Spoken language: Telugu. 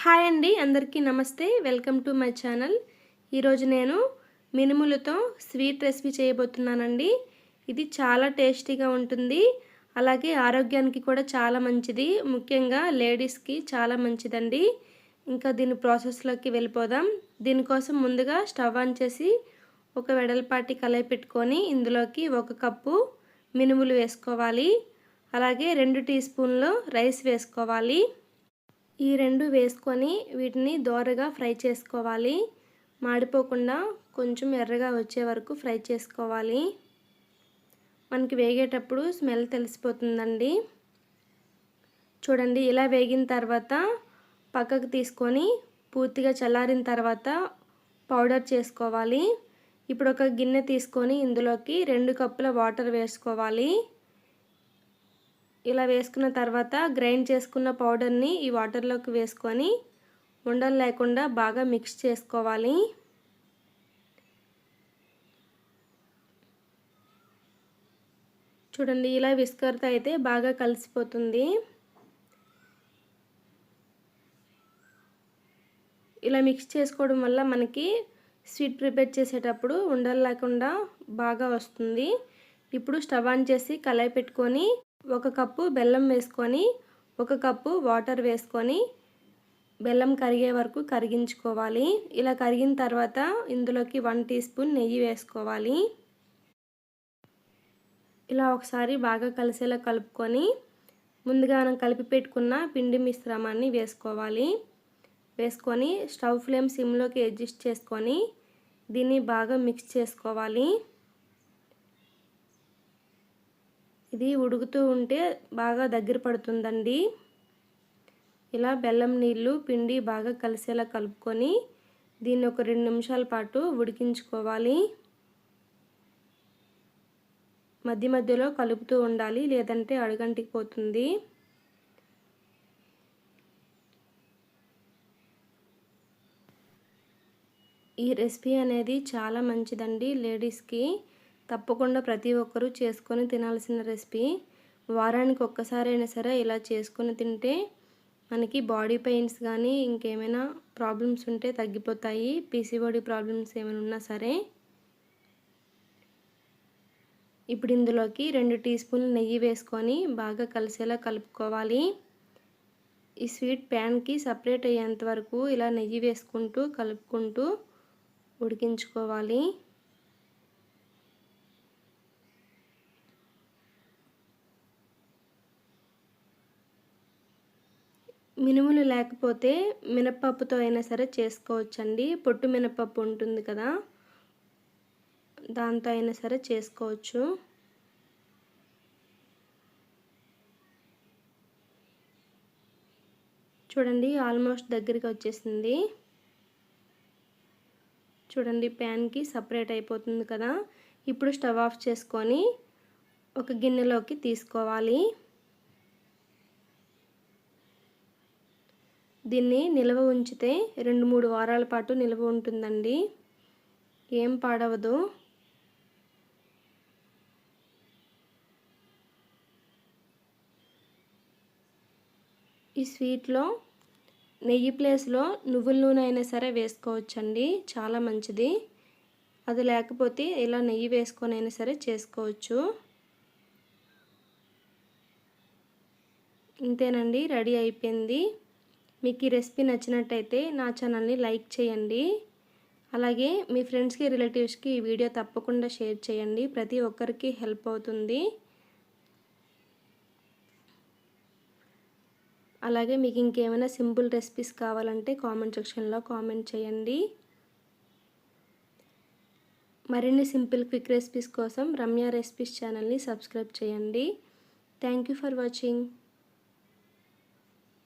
హాయ్ అండి అందరికీ నమస్తే. Welcome to my channel. ఈరోజు నేను మినుములతో స్వీట్ రెసిపీ చేయబోతున్నానండి. ఇది చాలా టేస్టీగా ఉంటుంది. అలాగే ఆరోగ్యానికి కూడా చాలా మంచిది. ముఖ్యంగా లేడీస్కి చాలా మంచిదండి. ఇంకా దీని ప్రాసెస్లోకి వెళ్ళిపోదాం. దీనికోసం ముందుగా స్టవ్ ఆన్ చేసి ఒక వెడల్పాటి కలయి పెట్టుకొని ఇందులోకి ఒక కప్పు మినుములు వేసుకోవాలి. అలాగే రెండు టీ స్పూన్లు రైస్ వేసుకోవాలి. ఈ రెండు వేసుకొని వీటిని దోరగా ఫ్రై చేసుకోవాలి. మాడిపోకుండా కొంచెం ఎర్రగా వచ్చే వరకు ఫ్రై చేసుకోవాలి. మనకి వేగేటప్పుడు స్మెల్ తెలిసిపోతుందండి. చూడండి ఇలా వేగిన తర్వాత పక్కకు తీసుకొని పూర్తిగా చల్లారిన తర్వాత పౌడర్ చేసుకోవాలి. ఇప్పుడు ఒక గిన్నె తీసుకొని ఇందులోకి రెండు కప్పుల వాటర్ వేసుకోవాలి. ఇలా వేసుకున్న తర్వాత గ్రైండ్ చేసుకున్న పౌడర్ని ఈ వాటర్లోకి వేసుకొని ఉండలు లేకుండా బాగా మిక్స్ చేసుకోవాలి. చూడండి ఇలా విస్కర్తో అయితే బాగా కలిసిపోతుంది. ఇలా మిక్స్ చేసుకోవడం వల్ల మనకి స్వీట్ ప్రిపేర్ చేసేటప్పుడు ఉండలు లేకుండా బాగా వస్తుంది. ఇప్పుడు స్టవ్ ఆన్ చేసి కళాయి పెట్టుకొని ఒక కప్పు బెల్లం వేసుకొని ఒక కప్పు వాటర్ వేసుకొని బెల్లం కరిగే వరకు కరిగించుకోవాలి. ఇలా కరిగిన తర్వాత ఇందులోకి వన్ టీ స్పూన్ నెయ్యి వేసుకోవాలి. ఇలా ఒకసారి బాగా కలిసేలా కలుపుకొని ముందుగా మనం కలిపి పెట్టుకున్న పిండి మిశ్రమాన్ని వేసుకోవాలి. వేసుకొని స్టవ్ ఫ్లేమ్ సిమ్లోకి అడ్జస్ట్ చేసుకొని దీన్ని బాగా మిక్స్ చేసుకోవాలి. ఇది ఉడుకుతూ ఉంటే బాగా దగ్గర పడుతుందండి. ఇలా బెల్లం నీళ్ళు పిండి బాగా కలిసేలా కలుపుకొని దీన్ని ఒక రెండు నిమిషాల పాటు ఉడికించుకోవాలి. మధ్య మధ్యలో కలుపుతూ ఉండాలి లేదంటే అడుగంటికి పోతుంది. ఈ రెసిపీ అనేది చాలా మంచిదండి లేడీస్కి. తప్పకుండా ప్రతి ఒక్కరూ చేసుకొని తినాల్సిన రెసిపీ వారానికి ఒక్కసారైనా సరే ఇలా చేసుకొని తింటే మనకి బాడీ పెయిన్స్ కానీ ఇంకేమైనా ప్రాబ్లమ్స్ ఉంటే తగ్గిపోతాయి. పీసీఓడి ప్రాబ్లమ్స్ ఏమైనా ఉన్నా సరే. ఇప్పుడు ఇందులోకి రెండు టీ స్పూన్లు నెయ్యి వేసుకొని బాగా కలిసేలా కలుపుకోవాలి. ఈ స్వీట్ ప్యాన్కి సపరేట్ అయ్యేంత వరకు ఇలా నెయ్యి వేసుకుంటూ కలుపుకుంటూ ఉడికించుకోవాలి. మినుములు లేకపోతే మినపప్పుతో అయినా సరే చేసుకోవచ్చండి. పొట్టు మినపప్పు ఉంటుంది కదా దాంతో అయినా సరే చేసుకోవచ్చు. చూడండి ఆల్మోస్ట్ దగ్గరికి వచ్చేసింది. చూడండి ప్యాన్కి సపరేట్ అయిపోతుంది కదా. ఇప్పుడు స్టవ్ ఆఫ్ చేసుకొని ఒక గిన్నెలోకి తీసుకోవాలి. దీన్ని నిల్వ ఉంచితే రెండు మూడు వారాల పాటు నిల్వ ఉంటుందండి. ఏం పాడవదు. ఈ స్వీట్లో నెయ్యి ప్లేస్లో నువ్వుల నూనె అయినా సరే వేసుకోవచ్చండి. చాలా మంచిది. అది లేకపోతే ఇలా నెయ్యి వేసుకొని అయినా సరే చేసుకోవచ్చు. ఇంతేనండి. రెడీ అయిపోయింది. మీకు ఈ రెసిపీ నచ్చినట్టయితే నా ఛానల్ని లైక్ చేయండి. అలాగే మీ ఫ్రెండ్స్కి రిలేటివ్స్కి ఈ వీడియో తప్పకుండా షేర్ చేయండి. ప్రతి ఒక్కరికి హెల్ప్ అవుతుంది. అలాగే మీకు ఇంకేమైనా సింపుల్ రెసిపీస్ కావాలంటే కామెంట్ సెక్షన్లో కామెంట్ చేయండి. మరిన్ని సింపుల్ క్విక్ రెసిపీస్ కోసం రమ్య రెసిపీస్ ఛానల్ని సబ్స్క్రైబ్ చేయండి. Thank you for watching.